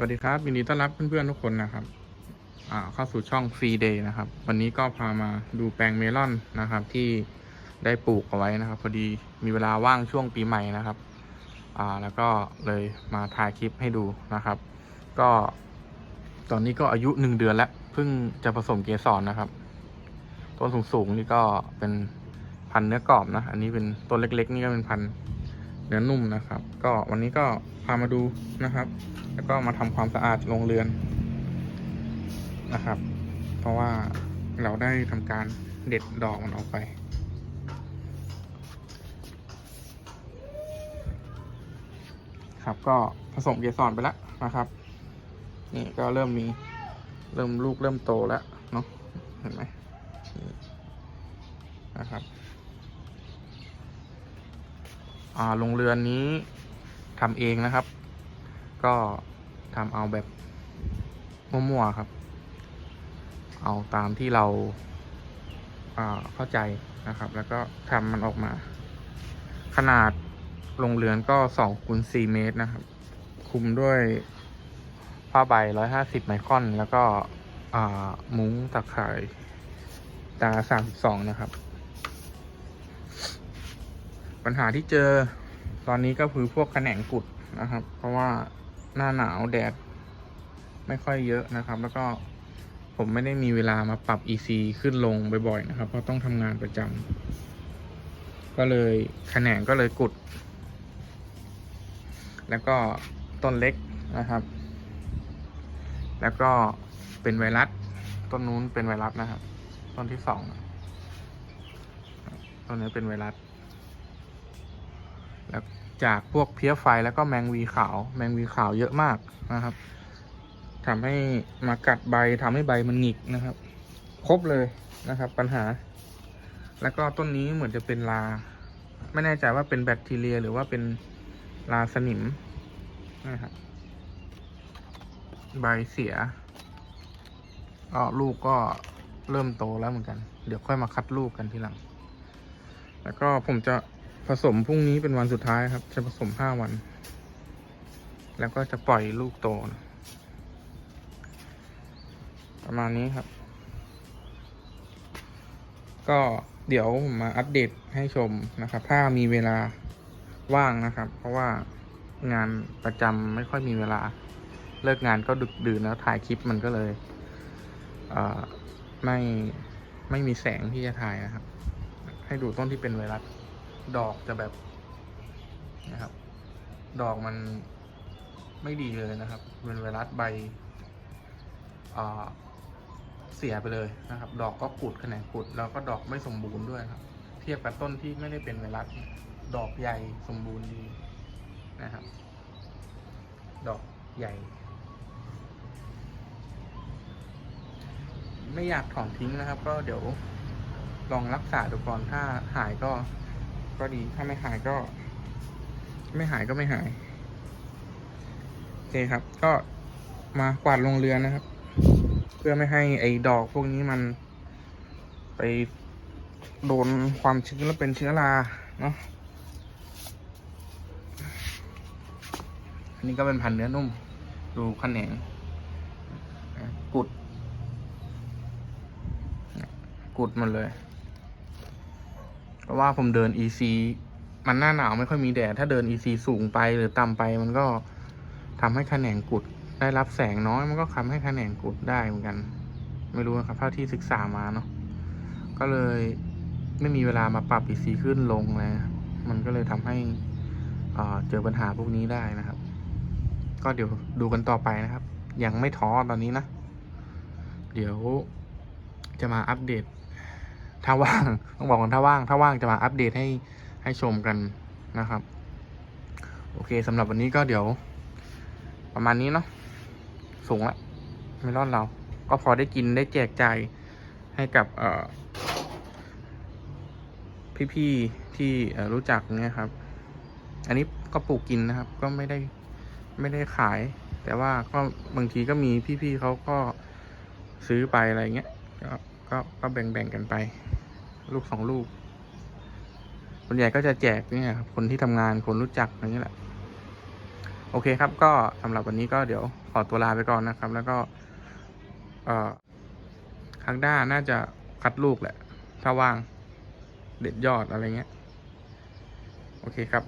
สวัสดีครับยินดีต้อนรับเพื่อนๆทุกคนนะครับเข้าสู่ช่องฟรีเดย์นะครับ วันนี้ก็พามาดูแปลงเมลอนนะครับ ที่ได้ปลูกเอาไว้นะครับ พอดีมีเวลาว่างช่วงปีใหม่นะครับแล้วก็เลยมาถ่ายคลิปให้ดูนะครับ ก็ ตอนนี้ก็อายุหนึ่งเดือนแล้วเพิ่งจะผสมเกสรนะครับ ต้นสูงๆนี่ก็เป็นพันธุ์เนื้อกรอบนะ อันนี้เป็นต้นเล็ก ๆ นี่ก็เป็นพันธุ์เนื้อนุ่มนะครับ ก็วันนี้ก็ พามาดูนะครับ แล้วก็มาทำความสะอาดโรงเรือนนะครับ เพราะว่าเราได้ทำการเด็ดดอกมันออกไปครับก็ผสมเกสรไปแล้วนะครับ นี่ก็เริ่มมีเริ่มลูกเริ่มโตแล้วเนาะเห็นไหมนะครับ อ่าโรงเรือนนี้ ทำเองนะครับ ก็ทำเอาแบบมั่วๆครับ เอาตามที่เราเข้าใจนะครับ แล้วก็ทำมันออกมา ขนาดโรงเรือนก็สองคูณสี่เมตรนะครับ คุมด้วยผ้าใบร้อยห้าสิบไมครอน แล้วก็มุ้งตะข่ายตาสามสองนะครับ ปัญหาที่เจอ ตอนนี้ก็คือพวกแขนงกุดนะครับ เพราะว่าหน้าหนาวแดดไม่ค่อยเยอะนะครับ แล้วก็ผมไม่ได้มีเวลามาปรับ EC ขึ้นลงบ่อยๆนะครับ เพราะต้องทำงานประจำก็เลยแขนงก็เลยกุด แล้วก็ต้นเล็กนะครับ แล้วก็เป็นไวรัสต้นนู้นเป็นไวรัสนะครับ ต้นที่สองต้นนี้เป็นไวรัส แล้วจากพวกเพี้ยไฟแล้วก็แมงวีขาว แมงวีขาวเยอะมากนะครับทำให้มากัดใบทำให้ใบมันหงิกนะครับ ครบเลยนะครับ ปัญหา แล้วก็ต้นนี้เหมือนจะเป็นลา ไม่แน่ใจว่าเป็นแบคทีเรีย หรือว่าเป็นลาสนิมนะครับใบเสียก็ลูกก็เริ่มโตแล้วเหมือนกัน เดี๋ยวค่อยมาคัดลูกกันทีหลัง แล้วก็ผมจะ ผสมพรุ่งนี้เป็นวันสุดท้ายครับ จะผสมห้าวัน แล้วก็จะปล่อยลูกโตนะประมาณนี้ครับ ก็เดี๋ยวผมมาอัปเดตให้ชมนะครับ ถ้ามีเวลาว่างนะครับ เพราะว่างานประจำไม่ค่อยมีเวลา เลิกงานก็ดึกดื่นแล้วถ่ายคลิปมันก็เลยเไม่ไม่มีแสงที่จะถ่ายนะครับ ให้ดูต้นที่เป็นไวรัส ดอกจะแบบนะครับ ดอกมันไม่ดีเลยนะครับเป็นไวรัสใบเสียไปเลยนะครับ ดอกก็กุดแขนงกุด แล้วก็ดอกไม่สมบูรณ์ด้วยครับ เทียบกับต้นที่ไม่ได้เป็นไวรัสดอกใหญ่สมบูรณ์ดีนะครับ ดอกใหญ่ ไม่อยากถอนทิ้งนะครับ ก็เดี๋ยวลองรักษาดูก่อนถ้าหายก็ ก็ดี ถ้าไม่หายก็ ไม่หายก็ไม่หาย โอเคครับ ก็มากวาดโรงเรือนนะครับ เพื่อไม่ให้ไอ้ดอกพวกนี้มันไปโดนความชื้นแล้วเป็นเชื้อราเนาะ อันนี้ก็เป็นพันธุ์เนื้อนุ่ม ดูขนแหนงกุด กุดหมันเลย เพราะว่าผมเดิน EC มันหน้าหนาวไม่ค่อยมีแดด ถ้าเดิน EC สูงไปหรือต่ำไป มันก็ทำให้แขนงกุด ได้รับแสงน้อยมันก็ทำให้แขนงกุดได้เหมือนกัน ไม่รู้นะครับเท่าที่ศึกษามาเนาะก็เลยไม่มีเวลามาปรับ EC ขึ้นลงเลยมันก็เลยทำให้เเจอปัญหาพวกนี้ได้นะครับ ก็เดี๋ยวดูกันต่อไปนะครับ ยังไม่ท้อตอนนี้นะ เดี๋ยวจะมาอัปเดต ถ้าว่างต้องบอกก่อนถ้าว่างถ้าว่างจะมาอัปเดตให้ให้ชมกันนะครับ โอเคสำหรับวันนี้ก็เดี๋ยว ประมาณนี้เนาะสูงละไม่รอดเรา ก็พอได้กินได้แจกจ่ายให้กับเอ่อพี่ๆที่รู้จักเนี่ยครับ อันนี้ก็ปลูกกินนะครับ ก็ไม่ได้ไม่ได้ขาย แต่ว่าก็บางทีก็มีพี่ๆเขาก็ซื้อไปอะไรเงี้ยก็ก็ก็แบ่งๆกันไป ลูกสองลูกส่วนใหญ่ก็จะแจกเนี่ยครับคนที่ทำงานคนรู้จักอะไรเงี้ยแหละ โอเคครับ ก็สำหรับวันนี้ก็เดี๋ยวขอตัวลาไปก่อนนะครับ แล้วก็ เอ่อครั้งหน้าน่าจะคัดลูกแหละ ถ้าว่าง เด็ดยอดอะไรเงี้ย โอเคครับ